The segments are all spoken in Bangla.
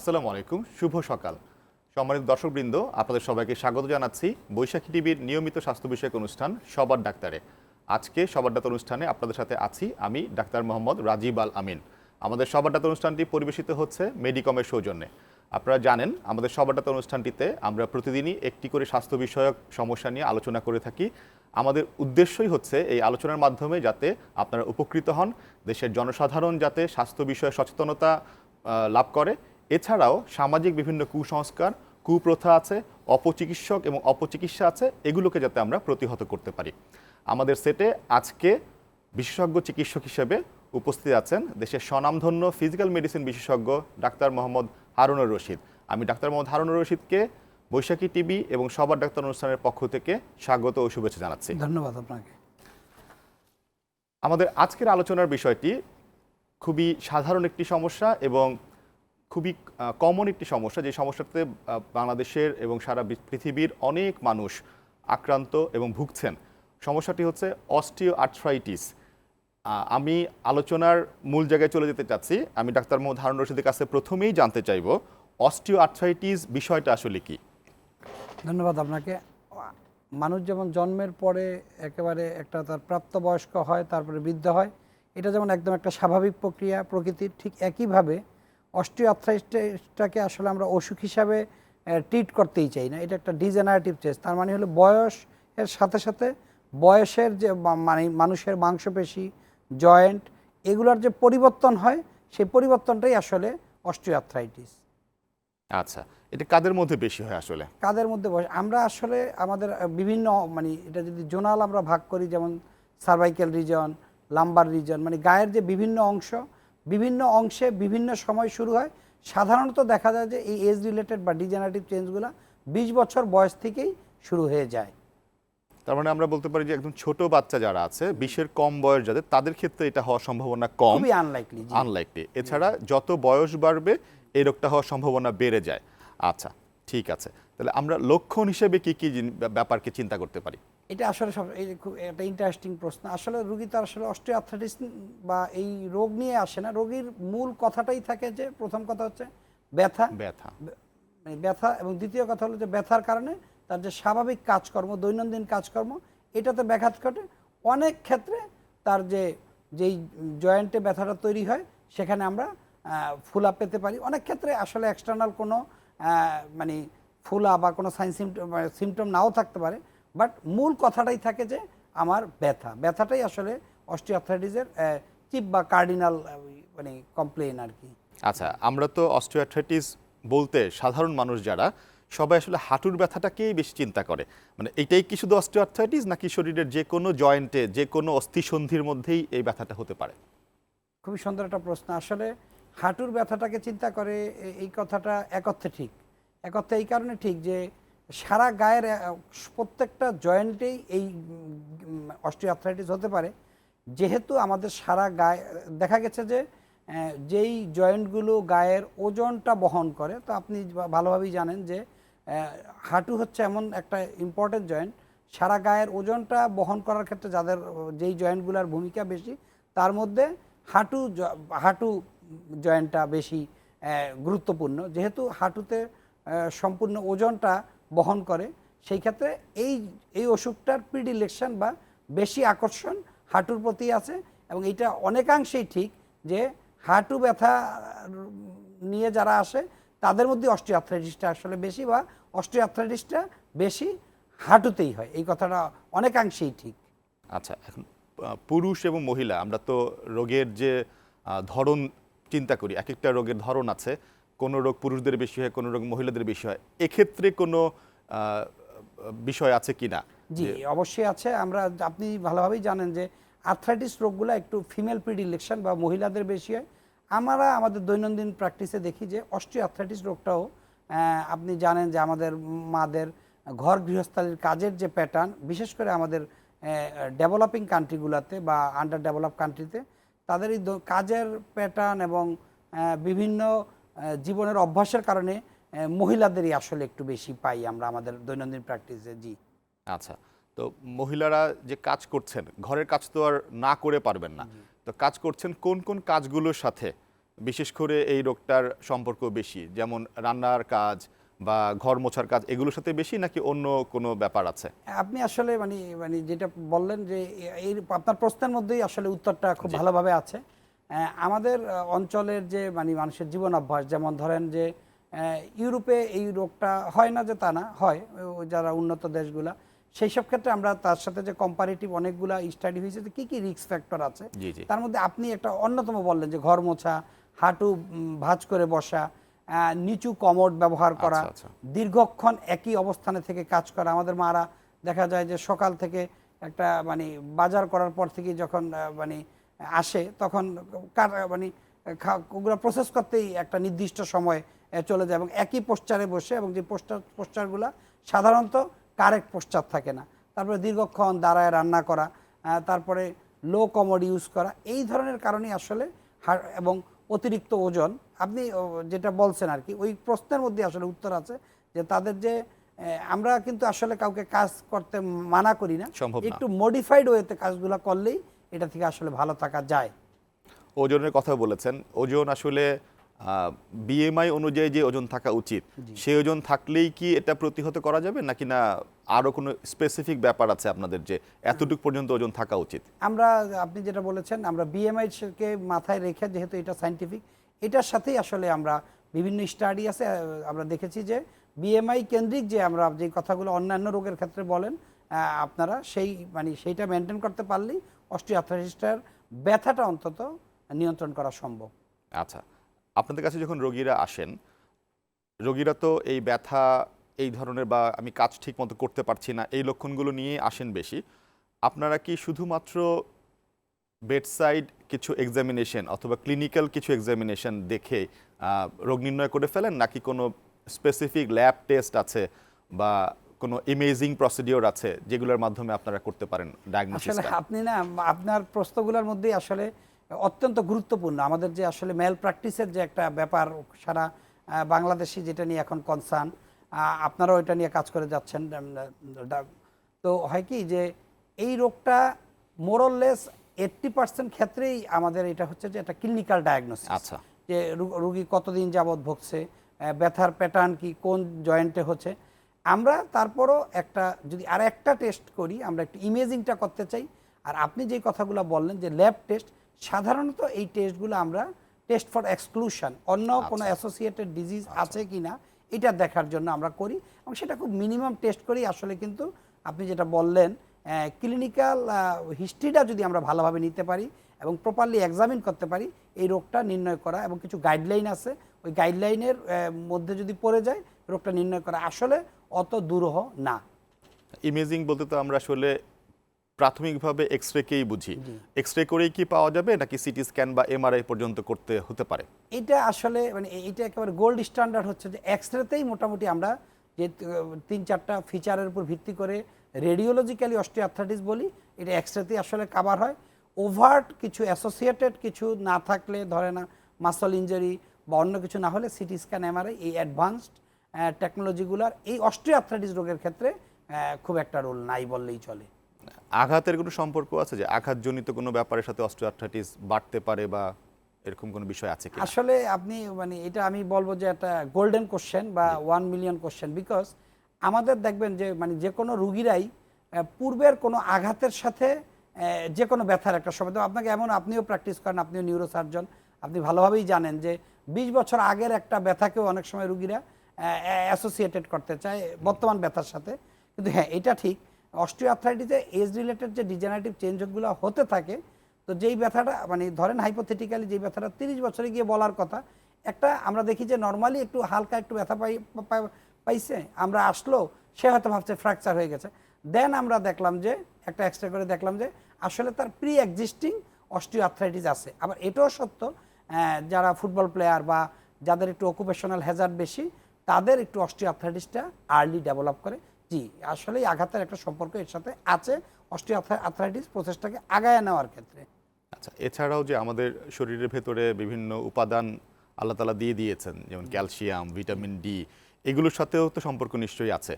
আসসালামু আলাইকুম, শুভ সকাল। সম্মানিত দর্শকবৃন্দ, আপনাদের সবাইকে স্বাগত জানাচ্ছি বৈশাখী টিভির নিয়মিত স্বাস্থ্য বিষয়ক অনুষ্ঠান সবার ডাক্তারে। আজকে সবার ডাক্তার অনুষ্ঠানে আপনাদের সাথে আছি আমি ডাক্তার মোহাম্মদ রাজীব আল আমিন। আমাদের সবার ডাক্তার অনুষ্ঠানটি পরিবেশিত হচ্ছে মেডিকমের সৌজন্যে। আপনারা জানেন, আমাদের সবার ডাক্তার অনুষ্ঠানটিতে আমরা প্রতিদিনই একটি করে স্বাস্থ্য বিষয়ক সমস্যা নিয়ে আলোচনা করে থাকি। আমাদের উদ্দেশ্যই হচ্ছে এই আলোচনার মাধ্যমে যাতে আপনারা উপকৃত হন, দেশের জনসাধারণ যাতে স্বাস্থ্য বিষয়ে সচেতনতা লাভ করে এছাড়াও সামাজিক বিভিন্ন কুসংস্কার কুপ্রথা আছে অপচিকিৎসক এবং অপচিকিৎসা আছে এগুলোকে যাতে আমরা প্রতিহত করতে পারি। আমাদের সেটে আজকে বিশেষজ্ঞ চিকিৎসক হিসেবে উপস্থিত আছেন দেশের স্বনামধন্য ফিজিক্যাল মেডিসিন বিশেষজ্ঞ ডাক্তার মোহাম্মদ হারুনুর রশিদ। আমি ডাক্তার মোহাম্মদ হারুনুর রশিদকে বৈশাখী টিভি এবং সবার ডাক্তার অনুষ্ঠানের পক্ষ থেকে স্বাগত ও শুভেচ্ছা জানাচ্ছি। ধন্যবাদ আপনাকে। আমাদের আজকের আলোচনার বিষয়টি খুবই সাধারণ একটি সমস্যা এবং খুবই কমন একটি সমস্যা, যে সমস্যাতে বাংলাদেশের এবং সারা পৃথিবীর অনেক মানুষ আক্রান্ত এবং ভুগছেন। সমস্যাটি হচ্ছে অস্টিও আর্থ্রাইটিস আমি আলোচনার মূল জায়গায় চলে যেতে চাচ্ছি। আমি ডাক্তার মোহাম্মদ হারুন রশিদের কাছে প্রথমেই জানতে চাইব অস্টিও আর্থ্রাইটিস বিষয়টা আসলে কি? ধন্যবাদ আপনাকে। মানুষ যেমন জন্মের পরে একেবারে একটা তার প্রাপ্তবয়স্ক হয়, তারপরে বৃদ্ধ হয়, এটা যেমন একদম একটা স্বাভাবিক প্রক্রিয়া প্রকৃতির, ঠিক একইভাবে অস্টিওআর্থ্রাইটিসটাকে আসলে আমরা অসুখ হিসাবে ট্রিট করতেই চাই না। এটা একটা ডিজেনারেটিভ চেস তার মানে হলো বয়স এর সাথে সাথে বয়সের যে মানে মানুষের মাংসপেশি জয়েন্ট এগুলোর যে পরিবর্তন হয় সেই পরিবর্তনটাই আসলে অস্টিওআর্থ্রাইটিস। আচ্ছা এটা কাদের মধ্যে বেশি হয় আসলে? কাদের মধ্যে বসে আমরা আসলে আমাদের বিভিন্ন মানে এটা যদি জোনাল আমরা ভাগ করি যেমন সার্ভাইকেল রিজন লাম্বার রিজন মানে গায়ের যে বিভিন্ন অংশ বিভিন্ন অংশে বিভিন্ন সময় শুরু হয়। সাধারণত দেখা যায় যে এই এজ রিলেটেড বা ডিজেনারেটিভ চেঞ্জগুলো বিশ বছর বয়স থেকেই শুরু হয়ে যায়। তার মানে আমরা বলতে পারি যে একদম ছোট বাচ্চা যারা আছে বিশের কম বয়স যাদের তাদের ক্ষেত্রে এটা হওয়ার সম্ভাবনা কম। খুবই আনলাইকলি আনলাইকলি এছাড়া যত বয়স বাড়বে এই রোগটা হওয়ার সম্ভাবনা বেড়ে যায়। আচ্ছা ঠিক আছে। তাহলে আমরা লক্ষণ হিসেবে কি কি ব্যাপারকে চিন্তা করতে পারি? এটা আসলে সব এই খুব একটা ইন্টারেস্টিং প্রশ্ন। আসলে রুগী তো আসলে অস্টিওআর্থ্রাইটিস বা এই রোগ নিয়ে আসে না। রোগীর মূল কথাটাই থাকে যে প্রথম কথা হচ্ছে ব্যথা। ব্যথা। মানে ব্যথা এবং দ্বিতীয় কথা হলো যে ব্যথার কারণে তার যে স্বাভাবিক কাজকর্ম দৈনন্দিন কাজকর্ম এটাতে ব্যাঘাত ঘটে। অনেক ক্ষেত্রে তার যে যেই জয়েন্টে ব্যথাটা তৈরি হয় সেখানে আমরা ফুলা পেতে পারি। অনেক ক্ষেত্রে আসলে এক্সটার্নাল কোনো মানে ফুলা বা কোনো সাইন সিমটম সিমটম নাও থাকতে পারে। বাট মূল কথাটাই থাকে যে আমার ব্যথা। ব্যথাটাই আসলে অস্টিওআর্থ্রাইটিসের চিপ বা কার্ডিনাল মানে কমপ্লেন আর কি। আচ্ছা আমরা তো অস্টিওআর্থ্রাইটিস বলতে সাধারণ মানুষ যারা সবাই আসলে হাঁটুর ব্যথাটাকেই বেশি চিন্তা করে। মানে এটাই কি শুধু অস্টিওআর্থ্রাইটিস নাকি শরীরের যে কোনো জয়েন্টে যে কোনো অস্থিসন্ধির মধ্যেই এই ব্যথাটা হতে পারে? খুবই সুন্দর একটা প্রশ্ন। আসলে হাঁটুর ব্যথাটাকে চিন্তা করে এই কথাটা একত্রে ঠিক। একত্রে এই কারণে ঠিক যে সারা গায়ের প্রত্যেকটা জয়েন্টেই এই অস্টিওআর্থ্রাইটিস হতে পারে। যেহেতু আমাদের সারা গায়ে, দেখা গেছে যে যেই জয়েন্টগুলো গায়ের ওজনটা বহন করে, তো আপনি ভালোভাবেই জানেন যে হাঁটু হচ্ছে এমন একটা ইম্পর্টেন্ট জয়েন্ট। সারা গায়ের ওজনটা বহন করার ক্ষেত্রে যাদের, যেই জয়েন্টগুলোর ভূমিকা বেশি, তার মধ্যে হাঁটু হাঁটু জয়েন্টটা বেশি গুরুত্বপূর্ণ। যেহেতু হাঁটুতে সম্পূর্ণ ওজনটা বহন করে, সেই ক্ষেত্রে এই এই অসুখটার প্রিডিলেকশন বা বেশি আকর্ষণ হাঁটুর প্রতি আছে এবং এটা অনেকাংশেই ঠিক যে হাঁটু ব্যথা নিয়ে যারা আসে, তাদের মধ্যে অস্টিওআর্থ্রাইটিসটা আসলে বেশি বা অস্টিওআর্থ্রাইটিসটা বেশি হাঁটুতেই হয়। এই কথাটা অনেকাংশেই ঠিক। আচ্ছা এখন পুরুষ এবং মহিলা, আমরা তো রোগের যে ধরন চিন্তা করি, এক একটা রোগের ধরন আছে। কোনো রোগ পুরুষদের বেশি হয় কোনো রোগ মহিলাদের বেশি হয় এক্ষেত্রে কোনো বিষয় আছে কি না? জি অবশ্যই আছে। আমরা আপনি ভালোভাবেই জানেন যে আর্থ্রাইটিস রোগগুলো একটু ফিমেল প্রিডিলেকশন বা মহিলাদের বেশি হয়। আমরা আমাদের দৈনন্দিন প্র্যাকটিসে দেখি যে অস্ট্রিও আর্থ্রাইটিস রোগটাও আপনি জানেন যে আমাদের মাদের ঘর গৃহস্থালির কাজের যে প্যাটার্ন বিশেষ করে আমাদের ডেভেলপিং কান্ট্রিগুলোতে বা আন্ডার ডেভেলপ কান্ট্রিতে তাদের এই কাজের প্যাটার্ন এবং বিভিন্ন জীবনের অভ্যাসের কারণে মহিলাদেরই আসলে একটু বেশি পাই আমরা আমাদের দৈনন্দিন প্র্যাকটিসে জি। আচ্ছা তো মহিলারা যে কাজ করছেন ঘরের কাজ তো আর না করে পারবেন না। তো কাজ করছেন কোন কোন কাজগুলোর সাথে? বিশেষ করে এই রোগটার সম্পর্ক বেশি যেমন রান্নার কাজ বা ঘর মোছার কাজ এগুলোর সাথে বেশি নাকি অন্য কোনো ব্যাপার আছে? আপনি আসলে মানে মানে যেটা বললেন যে এই আপনার প্রশ্নের মধ্যেই আসলে উত্তরটা খুব ভালোভাবে আছে। আমাদের অঞ্চলের যে মানে মানুষের জীবন অভ্যাস যেমন ধরেন যে ইউরোপে এই রোগটা হয় না যে তা না হয় যারা উন্নত দেশগুলা সেই সব ক্ষেত্রে আমরা তার সাথে যে কম্পারেটিভ অনেকগুলা স্টাডি হয়েছে যে কী কী রিস্ক ফ্যাক্টর আছে। তার মধ্যে আপনি একটা অন্যতম বললেন যে ঘর মোছা হাঁটু ভাঁজ করে বসা নিচু কমোড ব্যবহার করা আচ্ছা, আচ্ছা। দীর্ঘক্ষণ একই অবস্থানে থেকে কাজ করা। আমাদের মারা দেখা যায় যে সকাল থেকে একটা মানে বাজার করার পর থেকে যখন মানে আসে তখন কার মানে ওগুলো প্রসেস করতেই একটা নির্দিষ্ট সময় চলে যায় এবং একই পোস্টারে বসে এবং যে পোস্টার পোস্টারগুলো সাধারণত কারেক্ট পোস্টার থাকে না তারপরে দীর্ঘক্ষণ দাঁড়ায় রান্না করা তারপরে লো কমোড ইউজ করা এই ধরনের কারণেই আসলে হার- এবং অতিরিক্ত ওজন আপনি যেটা বলছেন আর কি ওই প্রশ্নের মধ্যে আসলে উত্তর আছে যে তাদের যে আমরা কিন্তু আসলে কাউকে কাজ করতে মানা করি না না। একটু মডিফাইড ওয়েতে কাজগুলো করলেই এটা থেকে আসলে ভালো থাকা যায়। ওজনের কথা বলেছেন। ওজন আসলে বিএমআই অনুযায়ী যে ওজন থাকা উচিত সেই ওজন থাকলেই কি এটা প্রতিহত করা যাবে? নাকি না আরও কোনো স্পেসিফিক ব্যাপার আছে আপনাদের যে এতটুকু পর্যন্ত ওজন থাকা উচিত? আমরা আপনি যেটা বলেছেন আমরা বিএমআই কে মাথায় রেখে যেহেতু এটা সাইন্টিফিক এটার সাথেই আসলে আমরা বিভিন্ন স্টাডি আছে আমরা দেখেছি যে বিএমআই কেন্দ্রিক যে আমরা যে কথাগুলো অন্যান্য রোগের ক্ষেত্রে বলেন আপনারা সেই মানে সেইটা মেনটেন করতে পারলেই অস্টিওআর্থ্রাইটিসটার ব্যথাটা অন্তত নিয়ন্ত্রণ করা সম্ভব। আচ্ছা আপনাদের কাছে যখন রোগীরা আসেন, রোগীরা তো এই ব্যথা, এই ধরনের বা আমি কাজ ঠিক মতো করতে পারছি না, এই লক্ষণগুলো নিয়ে আসেন বেশি, আপনারা কি শুধুমাত্র বেডসাইড কিছু এক্সামিনেশন অথবা ক্লিনিক্যাল কিছু এক্সামিনেশন দেখে রোগ নির্ণয় করে ফেলেন, নাকি কোনো স্পেসিফিক ল্যাব টেস্ট আছে বা কোনো ইমেজিং প্রসিডিওর আছে যেগুলোর মাধ্যমে আপনারা করতে পারেন আসলে ডায়াগনোসিসটা আপনি না আপনার প্রশ্নগুলোর মধ্যেই আসলে অত্যন্ত গুরুত্বপূর্ণ। আমাদের যে আসলে মেল প্র্যাকটিসের যে একটা ব্যাপার সারা বাংলাদেশি যেটা নিয়ে এখন কনসার্ন আপনারাও এটা নিয়ে কাজ করে যাচ্ছেন তো হয় কি যে এই রোগটা মোরললেস এইট্টি পার্সেন্ট ক্ষেত্রেই আমাদের এটা হচ্ছে যে একটা ক্লিনিক্যাল ডায়াগনোসিস আচ্ছা। যে রুগী কতদিন যাবৎ ভুগছে ব্যথার প্যাটার্ন কি কোন জয়েন্টে হচ্ছে আমরা তারপরও একটা যদি আর একটা টেস্ট করি আমরা একটু ইমেজিংটা করতে চাই। আর আপনি যে কথাগুলো বললেন যে ল্যাব টেস্ট সাধারণত এই টেস্টগুলো আমরা টেস্ট ফর এক্সক্লুশন অন্য কোনো অ্যাসোসিয়েটেড ডিজিজ আছে কি না এটা দেখার জন্য আমরা করি। এবং সেটা খুব মিনিমাম টেস্ট করি আসলে কিন্তু আপনি যেটা বললেন ক্লিনিক্যাল হিস্ট্রিটা যদি আমরা ভালোভাবে নিতে পারি এবং প্রপারলি এক্সামিন করতে পারি এই রোগটা নির্ণয় করা এবং কিছু গাইডলাইন আছে ওই গাইডলাইনের মধ্যে যদি পড়ে যায় রোগটা নির্ণয় করা। আসলে অত দুরূহ না। ইমেজিং বলতে তো আমরা আসলে প্রাথমিকভাবে এক্স রেকেই বুঝি। এক্স রে করেই কি পাওয়া যাবে নাকি সিটি স্ক্যান বা এমআরআই পর্যন্ত করতে হতে পারে? এটা আসলে মানে এটা একেবারে গোল্ড স্ট্যান্ডার্ড হচ্ছে যে এক্স রেতেই মোটামুটি আমরা যে তিন চারটা ফিচারের উপর ভিত্তি করে রেডিওলজিক্যালি অস্টিওআর্থ্রাইটিস বলি এটা এক্স রেতেই আসলে কাভার হয়। ওভার্ট কিছু অ্যাসোসিয়েটেড কিছু না থাকলে ধরে না মাসল ইঞ্জারি বা অন্য কিছু না হলে সিটি স্ক্যান এমআরআই এই অ্যাডভান্সড টেকনোলজিগুলার এই অস্টিওআর্থ্রাইটিস রোগের ক্ষেত্রে খুব একটা রোল নাই বললেই চলে। আঘাতের কোনো সম্পর্ক আছে যে আঘাতজনিত কোনো ব্যাপারের সাথে অস্টিওআর্থ্রাইটিস বাড়তে পারে বা এরকম কোনো বিষয় আছে কি আসলে আপনি মানে এটা আমি বলব যে একটা গোল্ডেন কোশ্চেন বা ওয়ান মিলিয়ন কোশ্চেন বিকজ আমাদের দেখবেন যে মানে যে কোনো রুগীরাই পূর্বের কোনো আঘাতের সাথে যে কোনো ব্যথার একটা সময় তো আপনাকে এমন আপনিও প্র্যাকটিস করেন আপনিও নিউরোসার্জন আপনি ভালোভাবেই জানেন যে বিশ বছর আগের একটা ব্যথাকেও অনেক সময় রুগীরা অ্যাসোসিয়েটেড করতে চায় বর্তমান ব্যথার সাথে। কিন্তু হ্যাঁ এটা ঠিক। অস্টিওআর্থ্রাইটিসে এজ রিলেটেড যে ডিজেনারেটিভ চেঞ্জগুলো হতে থাকে, তো যেই ব্যথাটা মানে ধরেন হাইপোথেটিক্যালি যেই ব্যথাটা তিরিশ বছরে গিয়ে বলার কথা, একটা আমরা দেখি যে নর্মালি একটু হালকা একটু ব্যথা পাই পাইছে, আমরা আসলো, সে হয়তো ভাবছে ফ্র্যাকচার হয়ে গেছে। দেন আমরা দেখলাম যে, একটা এক্সরে করে দেখলাম যে, আসলে তার প্রি এক্সিস্টিং অস্টিওআর্থ্রাইটিস আছে। আবার এটাও সত্য যারা ফুটবল প্লেয়ার বা যাদের একটু অকুপেশনাল হ্যাজার্ড বেশি তাদের একটু অস্টিওআর্থ্রাইটিসটা আর্লি ডেভেলপ করে। জি আসলেই আঘাতের একটা সম্পর্ক এর সাথে আছে অস্টিওআর্থ্রাইটিস প্রসেসটাকে আগায় নেওয়ার ক্ষেত্রে। আচ্ছা এছাড়াও যে আমাদের শরীরের ভেতরে বিভিন্ন উপাদান আল্লাহ তালা দিয়ে দিয়েছেন যেমন ক্যালসিয়াম ভিটামিন ডি এগুলোর সাথেও তো সম্পর্ক নিশ্চয়ই আছে।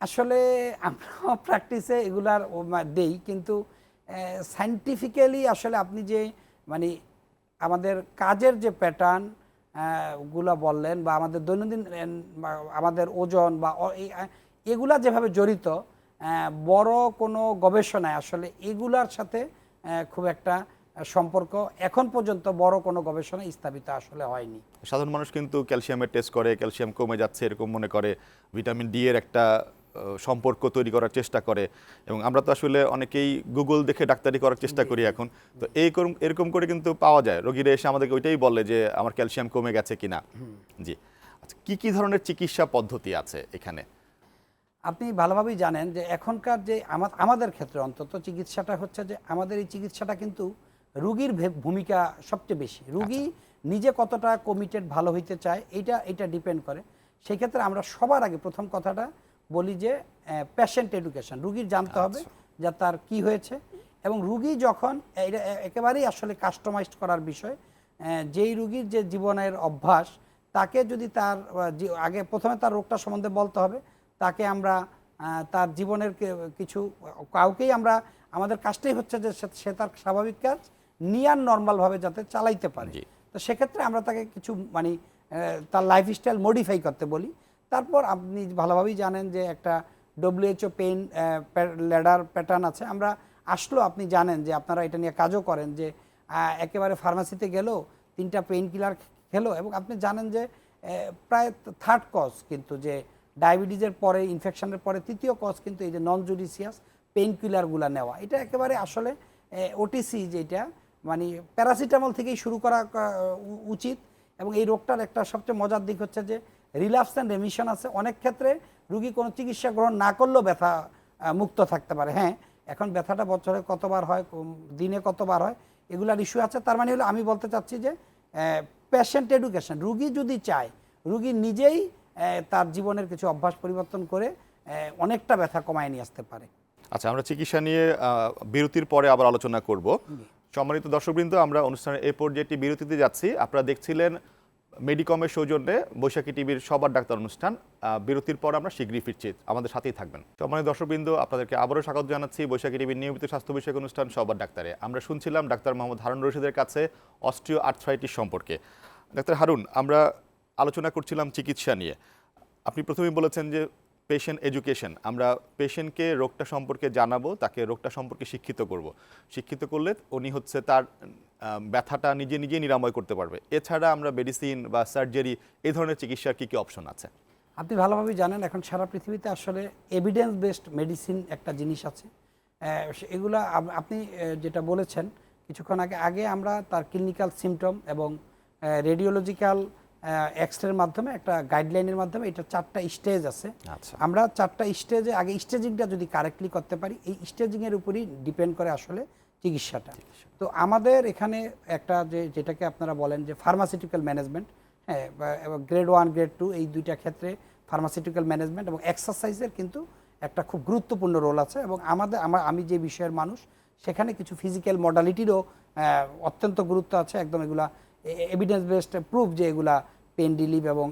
আসলে আমরা প্র্যাকটিসে এগুলার দেই কিন্তু সাইন্টিফিক্যালি আসলে আপনি যে মানে আমাদের কাজের যে প্যাটার্ন গুলা বললেন বা আমাদের দৈনন্দিন আমাদের ওজন বা এগুলা যেভাবে জড়িত বড় কোনো গবেষণায় আসলে এগুলার সাথে খুব একটা সম্পর্ক এখন পর্যন্ত বড় কোনো গবেষণা স্থাপিত আসলে হয়নি। সাধারণ মানুষ কিন্তু ক্যালসিয়ামের টেস্ট করে, ক্যালসিয়াম কমে যাচ্ছে এরকম মনে করে। ভিটামিন ডি এর একটা সম্পর্ক তৈরি করার চেষ্টা করে। এবং আমরা তো আসলে অনেকেই গুগল দেখে ডাক্তারি করার চেষ্টা করি এখন। তো এই এরকম করে কিন্তু পাওয়া যায়। রোগীরা এসে আমাদেরকে ওইটাই বলে যে আমার ক্যালসিয়াম কমে গেছে কিনা? জি। আচ্ছা কী কী ধরনের চিকিৎসা পদ্ধতি আছে এখানে? আপনি ভালোভাবেই জানেন যে এখনকার যে আমা- আমাদের ক্ষেত্রে অন্তত চিকিৎসাটা হচ্ছে যে আমাদের এই চিকিৎসাটা কিন্তু রুগীর ভূমিকা সবচেয়ে বেশি। রুগী নিজে কতটা কমিটেড ভালো হইতে চায় এটা এটা ডিপেন্ড করে। সেই ক্ষেত্রে আমরা সবার আগে প্রথম কথাটা বলি যে পেশেন্ট এডুকেশন রুগীর জানতে হবে যে তার কি হয়েছে এবং রুগী যখন এটা একেবারেই আসলে কাস্টমাইজড করার বিষয় যেই রুগীর যে জীবনের অভ্যাস তাকে যদি তার আগে প্রথমে তার রোগটা সম্বন্ধে বলতে হবে তাকে আমরা তার জীবনের কিছু কাউকেই আমরা আমাদের কাজটাই হচ্ছে যে সে- সে তার স্বাভাবিক কাজ নিয়ার নর্মালভাবে যাতে চালাইতে পারে। তো সেক্ষেত্রে আমরা তাকে কিছু মানে তার লাইফস্টাইল মডিফাই করতে বলি। তারপর আপনি ভালোভাবেই জানেন যে একটা ডব্লিউএইচও পেইন ল্যাডার প্যাটার্ন আছে। আমরা আসলো আপনি জানেন যে আপনারা এটা নিয়ে কাজও করেন যে একেবারে ফার্মাসিতে গেলেও তিনটা পেইন কিলার খেলো এবং আপনি জানেন যে প্রায় থার্ড কজ কিন্তু যে ডায়াবেটিসের পরে ইনফেকশনের পরে তৃতীয় কজ কিন্তু এই যে নন জুডিসিয়াস পেইন কিলারগুলো নেওয়া। এটা একেবারে আসলে ওটিসি যেটা মানে প্যারাসিটামল থেকেই শুরু করা উচিত এবং এই রোগটার একটা সবচেয়ে মজার দিক হচ্ছে যে রিল্যাপস অ্যান্ড রেমিশন আছে। অনেক ক্ষেত্রে রুগী কোনো চিকিৎসা গ্রহণ না করলেও ব্যথা মুক্ত থাকতে পারে। হ্যাঁ এখন ব্যথাটা বছরে কতবার হয় দিনে কতবার হয় এগুলার ইস্যু আছে। তার মানে হলো আমি বলতে চাচ্ছি যে পেশেন্ট এডুকেশন রুগী যদি চায় রুগী নিজেই তার জীবনের কিছু অভ্যাস পরিবর্তন করে অনেকটা ব্যথা কমায় নিয়ে আসতে পারে। আচ্ছা আমরা চিকিৎসা নিয়ে বিরতির পরে আবার আলোচনা করব। সম্মানিত দর্শকবৃন্দ আমরা অনুষ্ঠানের এই পর্যায়েটি বিরতিতে যাচ্ছি। আপনারা দেখছিলেন মেডিকমের সৌজন্যে বৈশাখী টিভির সবার ডাক্তার অনুষ্ঠান বিরতির পর আমরা শীঘ্রই ফিরছি। আমাদের সাথেই থাকবেন। সম্মানিত দর্শকবৃন্দ, আপনাদেরকে আবারও স্বাগত জানাচ্ছি। বৈশাখী টিভির নিয়মিত স্বাস্থ্য বিষয়ক অনুষ্ঠান সবার ডাক্তারে। আমরা শুনছিলাম ডাক্তার মোহাম্মদ হারুন রশিদের কাছে অস্ট্রিও আর্থ্রাইটিস সম্পর্কে। ডাক্তার হারুন, আমরা আলোচনা করছিলাম চিকিৎসা নিয়ে। আপনি প্রথমেই বলেছেন যে পেশেন্ট এডুকেশন আমরা পেশেন্টকে রোগটা সম্পর্কে জানাব, তাকে রোগটা সম্পর্কে শিক্ষিত করব। শিক্ষিত করলে উনি হচ্ছে তার ব্যথাটা নিজে নিজে নিরাময় করতে পারবে। এছাড়া আমরা মেডিসিন বা সার্জারি এই ধরনের চিকিৎসার কী কী অপশন আছে? আপনি ভালোভাবেই জানেন, এখন সারা পৃথিবীতে আসলে এভিডেন্স বেসড মেডিসিন একটা জিনিস আছে। এগুলা আপনি যেটা বলেছেন, কিছুক্ষণ আগে আগে আমরা তার ক্লিনিক্যাল সিমটম এবং রেডিওলজিক্যাল এক্সরের মাধ্যমে একটা গাইডলাইনের মাধ্যমে এটা চারটা স্টেজ আছে। আচ্ছা। আমরা চারটা স্টেজে আগে স্টেজিংটা যদি কারেক্টলি করতে পারি এই স্টেজিংয়ের উপরই ডিপেন্ড করে আসলে চিকিৎসাটা। তো আমাদের এখানে একটা যে যেটাকে আপনারা বলেন যে ফার্মাসিউটিক্যাল ম্যানেজমেন্ট হ্যাঁ গ্রেড ওয়ান গ্রেড টু এই দুইটা ক্ষেত্রে ফার্মাসিউটিক্যাল ম্যানেজমেন্ট এবং এক্সারসাইজের কিন্তু একটা খুব গুরুত্বপূর্ণ রোল আছে এবং আমাদের আমার আমি যে বিষয়ের মানুষ সেখানে কিছু ফিজিক্যাল মডালিটিরও অত্যন্ত গুরুত্ব আছে। একদম এগুলা এভিডেন্স বেসড প্রুফ যে এগুলা পেন রিলিভ এবং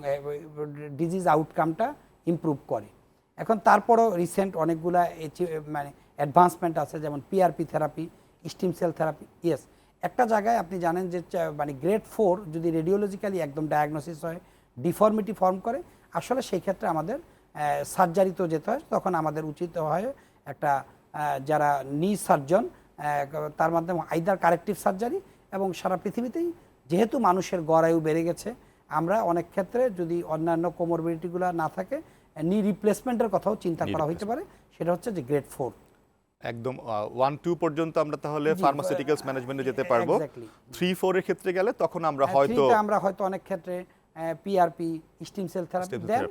ডিজিজ আউটকামটা ইমপ্রুভ করে। এখন তারপরও রিসেন্ট অনেকগুলা মানে অ্যাডভান্সমেন্ট আছে, যেমন PRP therapy stem cell therapy yes একটা জায়গায় আপনি জানেন যে মানে গ্রেড ফোর যদি রেডিওলজিক্যালি একদম ডায়াগনোসিস হয় ডিফর্মিটি ফর্ম করে, আসলে সেই ক্ষেত্রে আমাদের সার্জারিতেও যেতে হয়, তখন আমাদের উচিত হয় একটা যারা নি সার্জন তার মাধ্যমে আইদার কারেক্টিভ সার্জারি এবং সারা পৃথিবীতেই যেহেতু মানুষের গড়ায়ু বেড়ে গেছে আমরা অনেক ক্ষেত্রে যদি অন্যান্য কোমরবিলিটিগুলো না থাকে নি রিপ্লেসমেন্টের কথাও চিন্তা করা হইতে পারে। সেটা হচ্ছে যে গ্রেড ফোর একদম ওয়ান টু পর্যন্ত আমরা তাহলে ফার্মাসিউটিক্যালস ম্যানেজমেন্টে যেতে পারব. থ্রি ফোরের ক্ষেত্রে গেলে তখন আমরা হ্যাঁ, হয়তো আমরা হয়তো অনেক ক্ষেত্রে পিআরপি স্টিম সেল থেরাপি দেন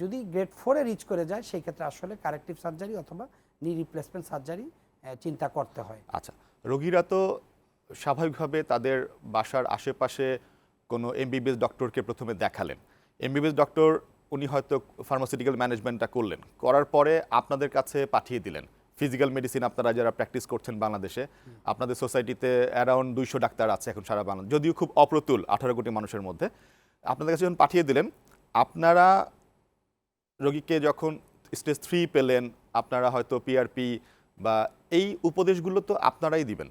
যদি গ্রেড ফোরে রিচ করে যায় সেই ক্ষেত্রে আসলে কারেক্টিভ সার্জারি অথবা নি রিপ্লেসমেন্ট সার্জারি চিন্তা করতে হয়। আচ্ছা রোগীরা তো স্বাভাবিকভাবে তাদের বাসার আশেপাশে কোনো এমবিবিএস ডক্টরকে প্রথমে দেখালেন। এমবিবিএস ডক্টর, উনি হয়তো ফার্মাসিউটিক্যাল ম্যানেজমেন্টটা করলেন। করার পরে আপনাদের কাছে পাঠিয়ে দিলেন। ফিজিক্যাল মেডিসিন আপনারা যারা প্র্যাকটিস করছেন বাংলাদেশে, আপনাদের সোসাইটিতে অ্যারাউন্ড দুইশো ডাক্তার আছে এখন সারা বাংলা যদিও খুব অপ্রতুল আঠারো কোটি মানুষের মধ্যে। আপনাদের কাছে যখন পাঠিয়ে দিলেন, আপনারা রোগীকে যখন স্টেজ থ্রি পেলেন, আপনারা হয়তো পিআরপি বা এই উপদেশগুলো তো আপনারাই দিবেন।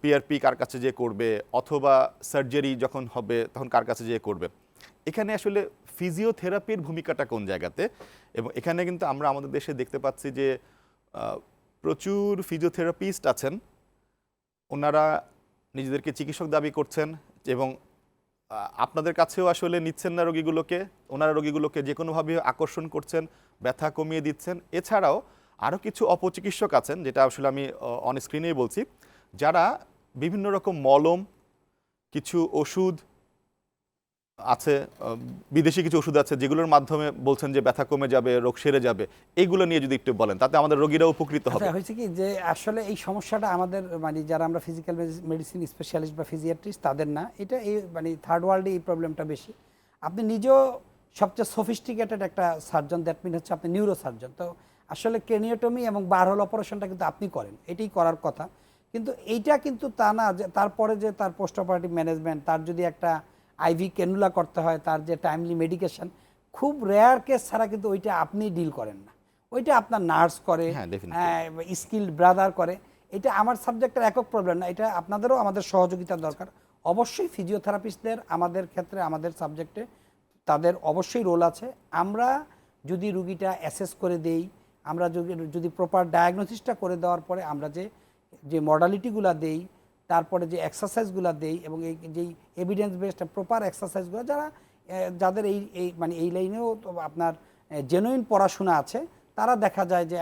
পিআরপি কার কাছে যে করবে অথবা সার্জারি যখন হবে, তখন কার কাছে যে করবে? এখানে আসলে ফিজিওথেরাপির ভূমিকাটা কোন জায়গাতে? এবং এখানে কিন্তু আমরা আমাদের দেশে দেখতে পাচ্ছি যে প্রচুর ফিজিওথেরাপিস্ট আছেন। ওনারা নিজেদেরকে চিকিৎসক দাবি করছেন এবং আপনাদের কাছেও আসলে নিচ্ছেন না রোগীগুলোকে। ওনারা রোগীগুলোকে যে কোনোভাবে আকর্ষণ করছেন, ব্যথা কমিয়ে দিচ্ছেন। এছাড়াও আরও কিছু অপচিকিৎসক আছেন, যেটা আসলে আমি অন স্ক্রিনেই বলছি। যারা বিভিন্ন রকম মলম, কিছু ওষুধ আছে বিদেশি কিছু ওষুধ আছে যেগুলোর মাধ্যমে বলছেন যে ব্যথা কমে যাবে, রোগ সেরে যাবে এইগুলো নিয়ে যদি একটু বলেন, তাতে আমাদের রোগীরা উপকৃত হবে। আচ্ছা হয়েছে কি যে আসলে এই সমস্যাটা আমাদের মানে যারা আমরা ফিজিক্যাল মেডিসিন স্পেশালিস্ট বা ফিজিয়াট্রিস্ট তাদের না। এটা এই মানে থার্ড ওয়ার্ল্ডে এই প্রবলেমটা বেশি। আপনি নিজেও সবচেয়ে সফিস্টিকেটেড একটা সার্জন দ্যাট মিন হচ্ছে আপনি নিউরো সার্জন তো আসলে ক্রেনিওটমি এবং বারহোল অপারেশনটা কিন্তু আপনি করেন। এটাই করার কথা। কিন্তু এইটা কিন্তু তা না যে তারপরে যে তার পোস্ট অপারেটিভ ম্যানেজমেন্ট তার যদি একটা আইভি ক্যানুলা করতে হয় তার যে টাইমলি মেডিকেশন খুব রেয়ার কেস ছাড়া কিন্তু ওইটা আপনি ডিল করেন না। ওইটা আপনার নার্স করে হ্যাঁ. স্কিল্ড ব্রাদার করে। এটা আমার সাবজেক্টের একক প্রবলেম না এটা আপনাদেরও আমাদের সহযোগিতা দরকার। অবশ্যই ফিজিওথেরাপিস্টদের আমাদের ক্ষেত্রে আমাদের সাবজেক্টে তাদের অবশ্যই রোল আছে। আমরা যদি রুগীটা অ্যাসেস করে দেই আমরা যদি যদি প্রপার ডায়াগনোসিসটা করে দেওয়ার পরে আমরা যে যে মডালিটিগুলো দেই তারপরে যে এক্সারসাইজগুলো দেই এবং এই যেই এভিডেন্স বেসড প্রপার এক্সারসাইজগুলো যারা যাদের এই এই মানে এই লাইনেও তো আপনার জেনুইন পড়াশোনা আছে তারা দেখা যায় যে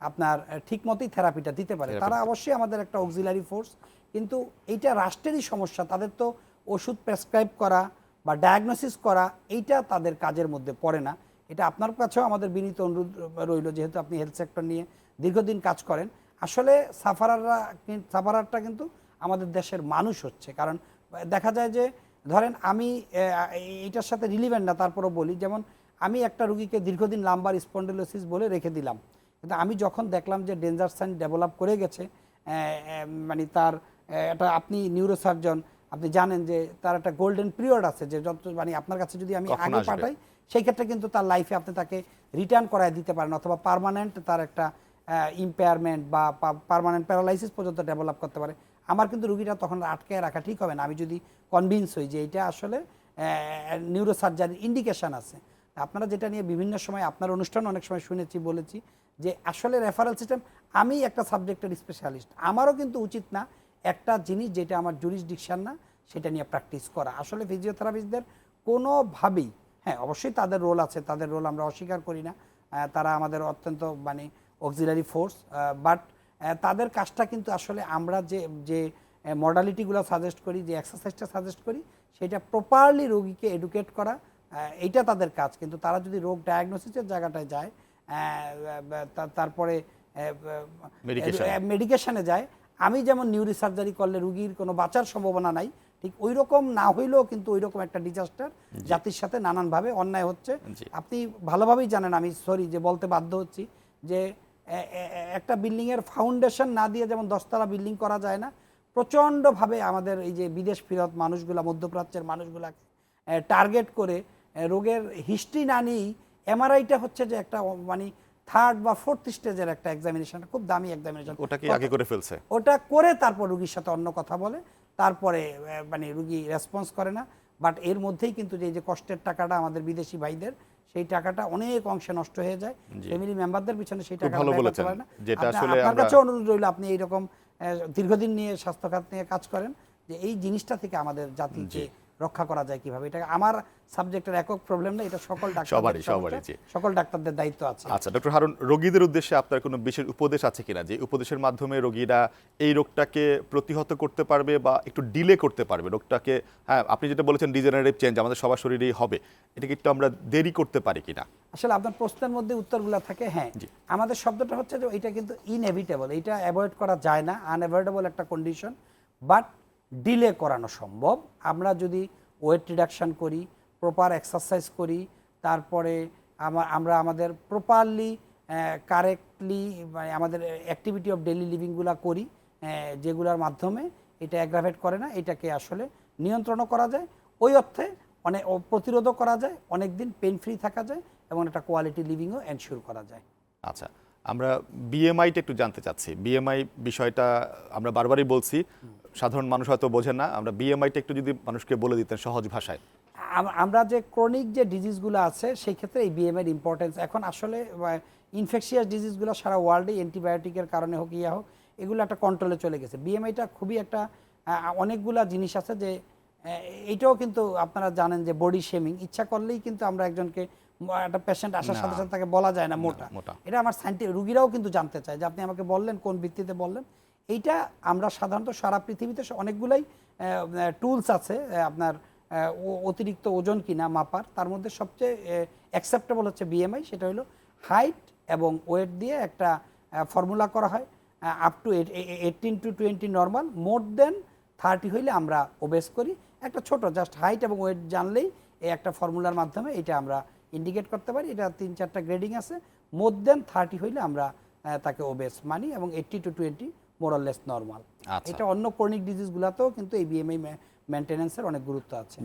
আপনার আহ, ঠিক মতোই থেরাপিটা দিতে পারে। তারা অবশ্যই আমাদের একটা অক্সিলারি ফোর্স কিন্তু এইটা রাষ্ট্রেরই সমস্যা তাদের তো ওষুধ প্রেসক্রাইব করা বা ডায়াগনোসিস করা এইটা তাদের কাজের মধ্যে পড়ে না। এটা আপনার কাছেও আমাদের বিনীত অনুরোধ রইল যেহেতু আপনি হেলথ সেক্টর নিয়ে দীর্ঘদিন কাজ করেন। আসলে সাফারাররা সাফারারটা কিন্তু আমাদের দেশের মানুষ হচ্ছে। কারণ দেখা যায় যে ধরেন আমি এটার সাথে রিলিভেন্ট না তারপরও বলি। যেমন আমি একটা রুগীকে দীর্ঘদিন লাম্বার স্পন্ডেলোসিস বলে রেখে দিলাম। কিন্তু আমি যখন দেখলাম যে ডেঞ্জার সাইন ডেভেলপ করে গেছে মানে তার এটা আপনি নিউরোসার্জন আপনি জানেন যে তার একটা গোল্ডেন পিরিয়ড আছে যে যত মানে আপনার কাছে যদি আমি আগে? পাঠাই সেই ক্ষেত্রে কিন্তু তার লাইফে আপনি তাকে রিটার্ন করায় দিতে পারেন অথবা পার্মানেন্ট তার একটা ইম্পেয়ারমেন্ট বা পারমানেন্ট প্যারালাইসিস পর্যন্ত ডেভেলপ করতে পারে। আমার কিন্তু রুগীটা তখন আটকে রাখা ঠিক হবে না। আমি যদি কনভিন্স হই যে এটা আসলে নিউরোসার্জারির ইন্ডিকেশন আছে। আপনারা যেটা নিয়ে বিভিন্ন সময় আপনার অনুষ্ঠান অনেক সময় শুনেছি, বলেছি যে আসলে রেফারেল সিস্টেম আমি একটা সাবজেক্টের স্পেশালিস্ট আমারও কিন্তু উচিত না একটা জিনিস যেটা আমার জুরিসডিকশন না, সেটা নিয়ে প্র্যাকটিস করা। আসলে ফিজিওথেরাপিস্টদের কোনোভাবেই হ্যাঁ অবশ্যই তাদের রোল আছে, তাদের রোল আমরা অস্বীকার করি না। তারা আমাদের অত্যন্ত মানে অক্সিলারি ফোর্স বাট তাদের কাজটা কিন্তু আসলে আমরা যে যে মডালিটিগুলো সাজেস্ট করি যে এক্সারসাইজটা সাজেস্ট করি সেটা প্রপারলি রোগীকে এডুকেট করা এইটা তাদের কাজ। কিন্তু তারা যদি রোগ ডায়াগনোসিসের জায়গাটায় যায় তারপরে Medication. মেডিকেশনে যায় আমি যেমন নিউরি সার্জারি করলে রুগীর কোনো বাঁচার সম্ভাবনা নাই ঠিক ওই রকম না হইলেও কিন্তু ওই রকম একটা ডিজাস্টার জাতির সাথে নানানভাবে অন্যায় হচ্ছে। আপনি ভালোভাবেই জানেন আমি সরি যে বলতে বাধ্য হচ্ছি যে একটা বিল্ডিংয়ের ফাউন্ডেশন না দিয়ে যেমন দশতলা বিল্ডিং করা যায় না প্রচণ্ডভাবে আমাদের এই যে বিদেশ ফেরত মানুষগুলা মধ্যপ্রাচ্যের মানুষগুলাকে টার্গেট করে রোগের হিস্ট্রি না নিয়েই এমআরআইটা হচ্ছে যে একটা মানে থার্ড বা ফোর্থ স্টেজের একটা এক্সামিনেশন খুব দামি এক্সামিনেশন ওটাকে আগে করে ফেলছে। ওটা করে তারপর রুগীর সাথে অন্য কথা বলে তারপরে মানে রুগী রেসপন্স করে না বাট এর মধ্যেই কিন্তু যে এই যে কষ্টের টাকাটা আমাদের বিদেশি ভাইদের সেই টাকাটা অনেক অংশে নষ্ট হয়ে যায়। ফ্যামিলি মেম্বারদের পিছনে সেই টাকা ভালো বলেছেন। না যেটা আসলে আপনার কাছে অনুরোধ রইল আপনি এইরকম দীর্ঘদিন নিয়ে স্বাস্থ্য খাত নিয়ে কাজ করেন যে এই জিনিসটা থেকে আমাদের জাতিকে রক্ষা করা যায় কীভাবে? এটা আমার সাবজেক্টের একক প্রবলেম না এটা সকল ডাক্তার সবারই, সবারই, সকল ডাক্তারদের দায়িত্ব আছে। আচ্ছা ডক্টর হারুন রোগীদের উদ্দেশ্যে আপনার কোনো বিশেষ উপদেশ আছে কিনা? যে উপদেশের মাধ্যমে রোগীরা এই রোগটাকে প্রতিহত করতে পারবে বা একটু ডিলে করতে পারবে? রোগটাকে হ্যাঁ আপনি যেটা বলেছেন ডিজেনারেটিভ চেঞ্জ আমাদের সবার শরীরেই হবে। এটাকে একটু আমরা দেরি করতে পারি কিনা? আসলে আপনার প্রশ্নের মধ্যে উত্তরগুলো থাকে হ্যাঁ। আমাদের শব্দটা হচ্ছে যে এটা কিন্তু ইনএভিটেবল এটা অ্যাভয়েড করা যায় না আনঅ্যাভয়েডেবল একটা কন্ডিশন বাট ডিলে করানো সম্ভব। আমরা যদি ওয়েট রিডাকশন করি প্রপার এক্সারসাইজ করি, তারপরে আমরা আমাদের প্রপারলি কারেক্টলি মানে আমাদের অ্যাক্টিভিটি অফ ডেলি লিভিংগুলো করি যেগুলোর মাধ্যমে এটা অ্যাগ্রাভেট করে না, এটাকে আসলে নিয়ন্ত্রণও করা যায়। ওই অর্থে অনেক প্রতিরোধও করা যায় অনেক দিন পেন ফ্রি থাকা যায় এবং একটা কোয়ালিটি লিভিংও এনশিওর করা যায়। আচ্ছা। আমরা বিএমআইটা একটু জানতে চাচ্ছি। বিএমআই বিষয়টা আমরা বারবারই বলছি, সাধারণ মানুষ হয়তো বোঝে না, আমরা বিএমআইটা একটু যদি মানুষকে বলে দিতেন সহজ ভাষায়। আমরা যে ক্রনিক যে ডিজিজগুলো আছে সেই ক্ষেত্রে এই বিএমএর ইম্পর্টেন্স এখন আসলে ইনফেকশিয়াস ডিজিজগুলো সারা ওয়ার্ল্ডে অ্যান্টিবায়োটিকের কারণে হোক, ইয়া হোক, এগুলো একটা কন্ট্রোলে চলে গেছে। বিএমআইটা খুবই একটা অনেকগুলা জিনিস আছে যে এইটাও কিন্তু আপনারা জানেন যে বডি শেমিং ইচ্ছা করলেই কিন্তু আমরা একজনকে একটা পেশেন্ট আসার সাথে সাথে তাকে বলা যায় না মোটা। মোটা। এটা আমার সাইন্টিফিক রুগীরাও কিন্তু জানতে চায় যে আপনি আমাকে বললেন কোন ভিত্তিতে বললেন। এইটা আমরা সাধারণত সারা পৃথিবীতে অনেকগুলাই টুলস আছে আপনার অতিরিক্ত ওজন কিনা মাপার। তার মধ্যে সবচেয়ে অ্যাকসেপ্টেবল হচ্ছে বিএমআই সেটা হলো হাইট এবং ওয়েট দিয়ে একটা ফর্মুলা করা হয় up to eighteen to twenty normal more than thirty হইলে আমরা ওবেস করি। একটা ছোট জাস্ট হাইট এবং ওয়েট জানলেই এই একটা ফর্মুলার মাধ্যমে এটা আমরা ইন্ডিকেট করতে পারি এটা তিন চারটা গ্রেডিং আছে মোর দেন থার্টি হইলে আমরা তাকে ওবেস মানি এবং eighteen to twenty more or less normal. এটা অন্য ক্রনিক ডিজিজগুলোতেও কিন্তু এই বিএমআই মেনটেন্যান্সের অনেক গুরুত্ব আছে।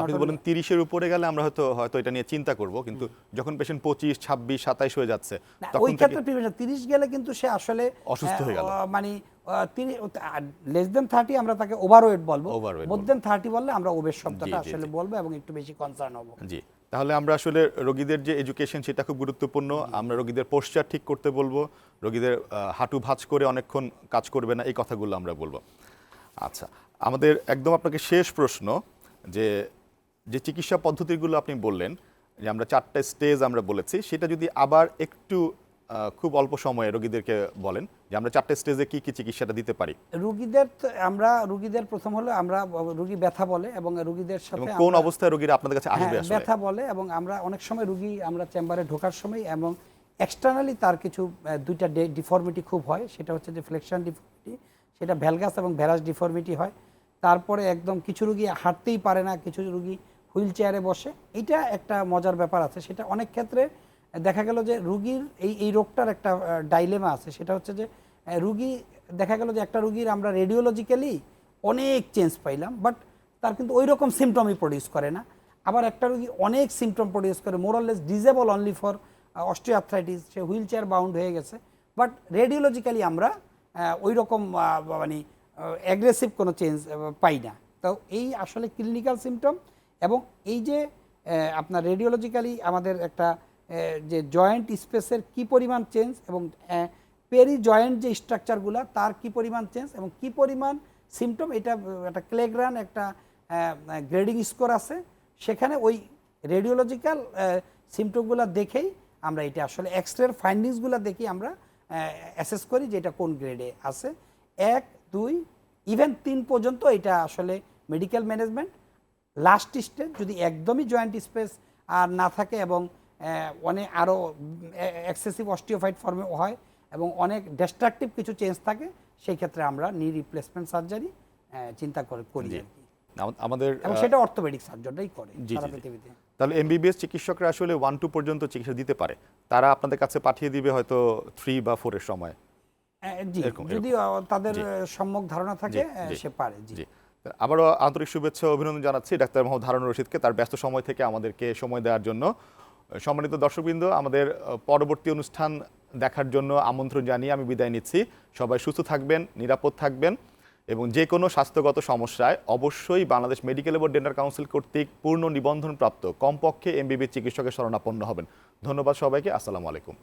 আপনি বলেন তিরিশের উপরে গেলে আমরা হয়তো হয়তো এটা নিয়ে চিন্তা করব কিন্তু যখন পেশেন্ট পঁচিশ ছাব্বিশ সাতাইশ হয়ে যাচ্ছে ওই ক্ষেত্রে প্রিভেনশন তিরিশ গেলে কিন্তু সে আসলে অসুস্থ হয়ে গেল। মানে লেস দেন থার্টি আমরা তাকে ওভারওয়েট বলব। মোর দেন থার্টি বললে আমরা ওবেস শব্দটা আসলে বলব এবং একটু বেশি কনসার্ন হব। জি। তাহলে আমরা আসলে রোগীদের যে এডুকেশন সেটা খুব গুরুত্বপূর্ণ। আমরা রোগীদের পোশ্চার ঠিক করতে বলব। রোগীদের হাঁটু ভাঁজ করে অনেকক্ষণ কাজ করবে না, এই কথাগুলো আমরা বলব। আচ্ছা আমাদের একদম আপনাকে শেষ প্রশ্ন, যে যে চিকিৎসা পদ্ধতিগুলো আপনি বললেন, যে আমরা চারটা স্টেজ আমরা বলেছি, সেটা যদি আবার একটু খুব অল্প সময়ে রোগীদেরকে বলেন যে আমরা চারটে স্টেজে কি কি চিকিৎসাটা দিতে পারি। রুগীদের তো আমরা রুগীদের প্রথম হলো আমরা রুগী ব্যথা বলে এবং রুগীদের সাথে কোন অবস্থায় রোগীরা আপনাদের কাছে আসবে হ্যাঁ, আসলে? ব্যথা বলে এবং আমরা অনেক সময় রুগী আমরা চেম্বারে ঢোকার সময় এবং এক্সটার্নালি তার কিছু দুইটা ডিফর্মিটি খুব হয় সেটা হচ্ছে যে ফ্লেকশন ডিফর্মিটি সেটা ভ্যালগাস এবং ভ্যারাস ডিফর্মিটি হয়। তারপরে একদম কিছু রুগী হাঁটতেই পারে না কিছু রুগী হুইল চেয়ারে বসে। এটা একটা মজার ব্যাপার আছে সেটা অনেক ক্ষেত্রে দেখা গেল যে রুগীর এই এই রোগটার একটা ডাইলেমা আছে। সেটা হচ্ছে যে রুগী, দেখা গেল যে একটা রুগীর আমরা রেডিওলজিক্যালি অনেক চেঞ্জ পাইলাম বাট তার কিন্তু ওই রকম সিমটমই প্রডিউস করে না। আবার একটা রুগী অনেক সিমটম প্রডিউস করে more or less disable only for osteoarthritis say wheel chair bound হয়ে গেছে। বাট রেডিওলজিক্যালি আমরা ওই রকম মানে অ্যাগ্রেসিভ কোনো চেঞ্জ পাই না। তো এই আসলে ক্লিনিক্যাল সিমটম এবং এই যে আপনার রেডিওলজিক্যালি আমাদের একটা যে জয়েন্ট স্পেসের কি পরিমাণ চেঞ্জ এবং পেরি জয়েন্ট যে স্ট্রাকচারগুলো তার কি পরিমাণ চেঞ্জ এবং কি পরিমাণ সিমটম এটা, একটা ক্লেগ্রান একটা গ্রেডিং স্কোর আছে। সেখানে ওই রেডিওলজিক্যাল সিমটমগুলো দেখেই আমরা এটা আসলে এক্স রের ফাইন্ডিংসগুলো দেখি আমরা অ্যাসেস করি যে এটা কোন গ্রেডে আছে। এক, দুই ইভেন তিন পর্যন্ত এটা আসলে মেডিকেল ম্যানেজমেন্ট লাস্ট স্টেজ যদি একদমই জয়েন্ট স্পেস আর না থাকে এবং অনেক আরও এক্সেসিভ অস্টিওফাইড ফর্মে হয় এবং অনেক ডিস্ট্রাকটিভ কিছু চেঞ্জ থাকে সেই ক্ষেত্রে আমরা নি রিপ্লেসমেন্ট সার্জারি চিন্তা করে করি আর কি। আমাদের এবং সেটা অর্থোপেডিক সার্জনরাই করে সারা। পৃথিবীতে। তাহলে এমবিবিএস চিকিৎসকরা আসলে ওয়ান টু পর্যন্ত চিকিৎসা দিতে পারে। তারা আপনাদের কাছে পাঠিয়ে দিবে হয়তো থ্রি বা ফোরের সময়। জি যদি তাদের। সম্যক ধারণা থাকে। সে পারে জি। জি। আবারও আন্তরিক শুভেচ্ছা অভিনন্দন জানাচ্ছি ডাক্তার মোহাম্মদ হারুন রশিদকে। তার ব্যস্ত সময় থেকে আমাদেরকে সময় দেওয়ার জন্য। সম্মানিত দর্শকবৃন্দ, আমাদের পরবর্তী অনুষ্ঠান দেখার জন্য আমন্ত্রণ জানিয়ে আমি বিদায় নিচ্ছি। সবাই সুস্থ থাকবেন, নিরাপদ থাকবেন এবং যে কোনো স্বাস্থ্যগত সমস্যায় অবশ্যই বাংলাদেশ মেডিকেল এবং ডেন্টাল কাউন্সিল কর্তৃক পূর্ণ নিবন্ধনপ্রাপ্ত কমপক্ষে এমবিবি চিকিৎসকের শরণাপন্ন হবেন। ধন্যবাদ সবাইকে, আসসালামু আলাইকুম।